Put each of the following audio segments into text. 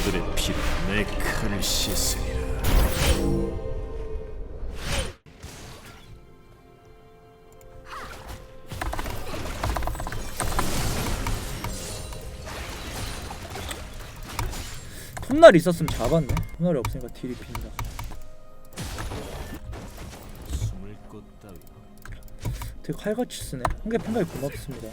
저들의 피로 내 칼을 씻으리라. 톱날 있었으면 잡았네. 톱날이 없으니까 딜이 빈다. 숨을 곳 따위 되게 칼같이 쓰네. 한개 판가이 고맙습니다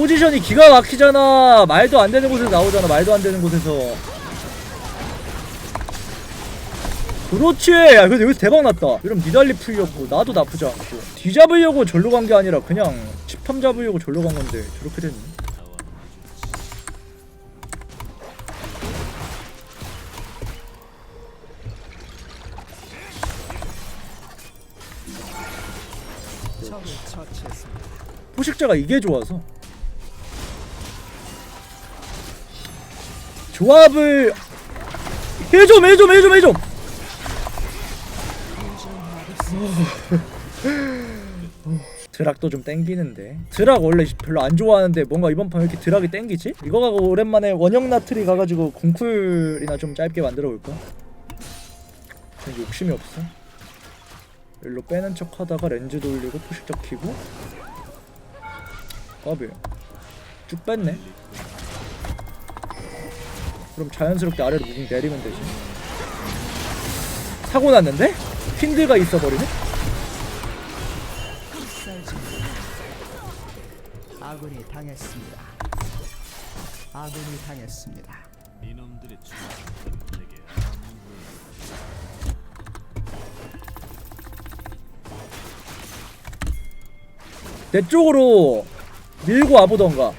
포지션이 기가 막히잖아. 말도 안 되는 곳에서 나오잖아. 말도 안 되는 곳에서. 그렇지. 야 근데 여기서 대박 났다. 이러면 니달리 풀렸고 나도 나쁘지 않고. 뒤잡으려고 절로 간 게 아니라 그냥 집탐 잡으려고 절로 간 건데 저렇게 됐네 포식자가 이게 좋아서 조합을 해좀 해좀 해좀 해좀 드락도 좀 땡기는데. 드락 원래 별로 안 좋아하는데 뭔가 이번 판 왜 이렇게 드락이 땡기지? 이거 가고 오랜만에 원형 나트리 가가지고 공쿨이나 좀 짧게 만들어 볼까? 전 욕심이 없어. 일로 빼는 척 하다가 렌즈 돌리고 포식자 키고. 까비. 쭉 뺐네 그럼 자연스럽게 아래로 무빙 내리면 되지 사고 났는데? 핀드가 있어버리네? 아군이 당했습니다. 아군이 당했습니다. 이놈들의 충성은 내게 아무 내 쪽으로 밀고 와보던가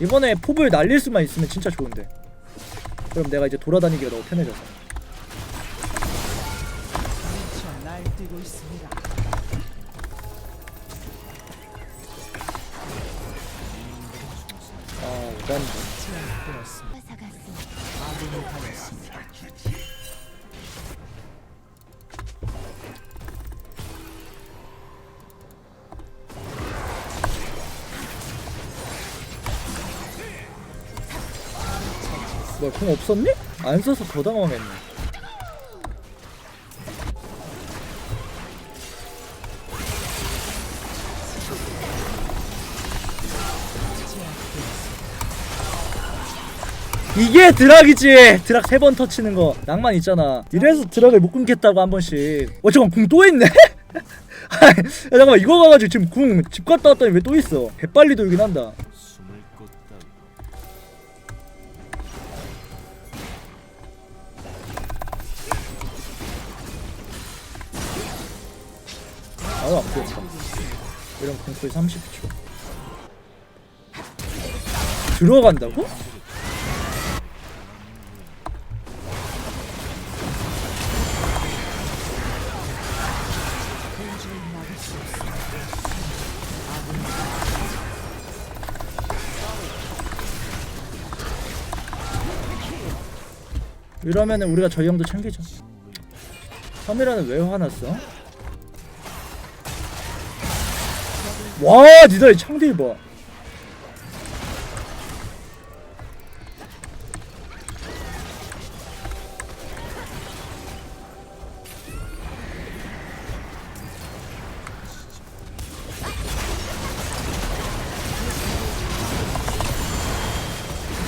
이번에 포블 날릴 수만 있으면 진짜 좋은데 그럼 내가 이제 돌아다니기가 너무 편해져서. 아 오단다 뭐야 공 없었니? 안 써서 더 당황했네. 이게 드락이지! 드락 세 번 터치는 거. 낭만 있잖아. 이래서 드락을 못 끊겠다고 한 번씩. 어 잠깐 궁 또 있네? 야, 잠깐만 이거 가가지고 지금 궁 집 갔다 왔더니 왜 또 있어? 개빨리 돌긴 한다 나도 안 보였다. 이런 공포에 30초. 들어간다고? 이러면은 우리가 저 형도 챙기죠. 3이라는 왜 화났어? 와 니들 창딜 봐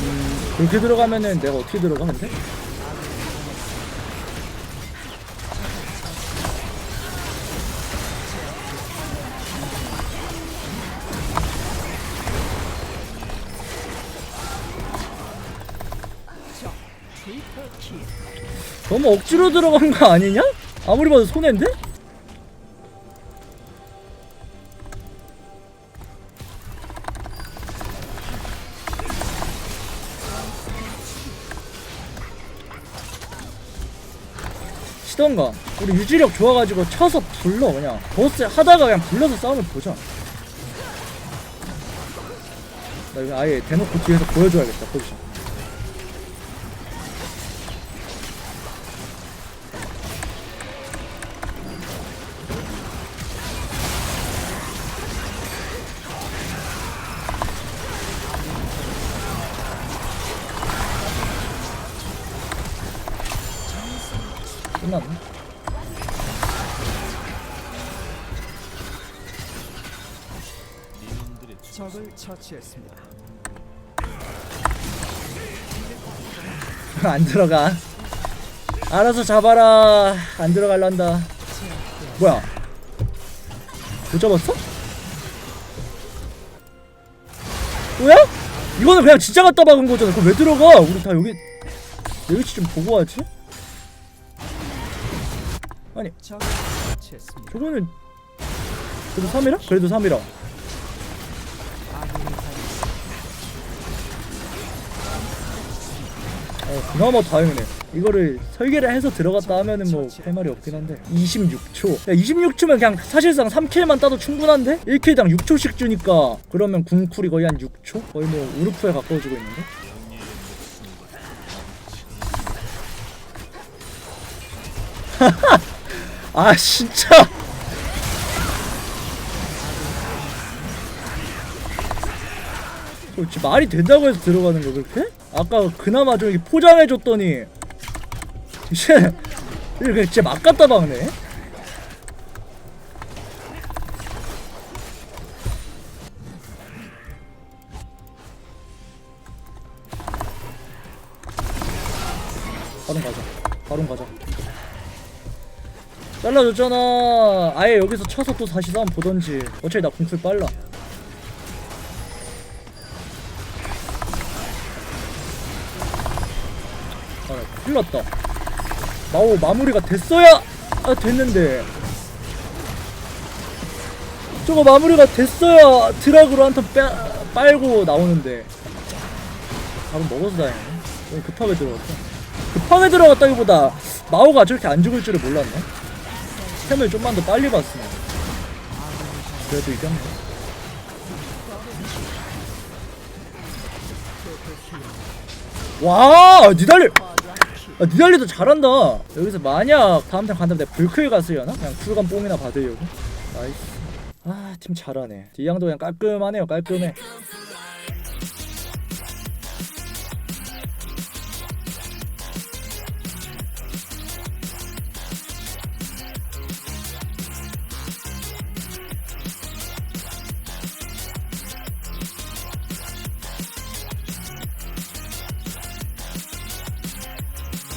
음, 그렇게 들어가면은 내가 어떻게 들어가 근데? 너무 억지로 들어간 거 아니냐? 아무리 봐도 손해인데? 치던가 우리 유지력 좋아가지고 쳐서 불러 그냥 보스 하다가 그냥 불러서 싸움을 보자 나 이거 아예 대놓고 뒤에서 보여줘야겠다 포지션 주 적을 처치했습니다. 안 들어가 알아서 잡아라 안 들어갈란다 뭐야 못 잡았어? 뭐야? 이거는 그냥 진짜 갖다 박은 거잖아 그럼 왜 들어가 우리 다 여기 내 위치 좀 보고 하지? 아니. 저거는 그래도 3이라? 그래도 3이라 아군이 당했습니다. 어 그나마 다행이네 이거를 설계를 해서 들어갔다 하면은 뭐 할 말이 없긴 한데 26초 야 26초면 그냥 사실상 3킬만 따도 충분한데 1킬당 6초씩 주니까 그러면 궁쿨이 거의 한 6초? 거의 뭐 우르프에 가까워지고 있는데 아 진짜. 저 지금 말이 된다고 해서 들어가는 거 그렇게? 아까 그나마 좀 이렇게 포장해줬더니. 이제 이렇게 진짜 막 갖다 박네. 바로 가자. 바로 가자 잘라줬잖아 아예 여기서 쳐서 또 다시 싸움 보던지 어차피 나 공풀 빨라 아, 큰일 났다. 마오 마무리가 됐어야 아, 됐는데. 저거 마무리가 됐어야 드라그로 한턴 빨고 나오는데. 바로 먹어서 다행이네. 급하게 들어갔어. 급하게 들어갔다기보다 마오가 저렇게 안 죽을 줄을 몰랐네. 템을 좀만 더 빨리 봤으면. 그래도 이겼네. 와, 니달리. 아, 니달리도 잘한다. 여기서 만약 다음 턴 간다면 내가 불클 갔으려나? 그냥 쿨감 뽕이나 받으려고. 나이스. 아, 팀 잘하네. 디양도 그냥 깔끔하네요. 깔끔해.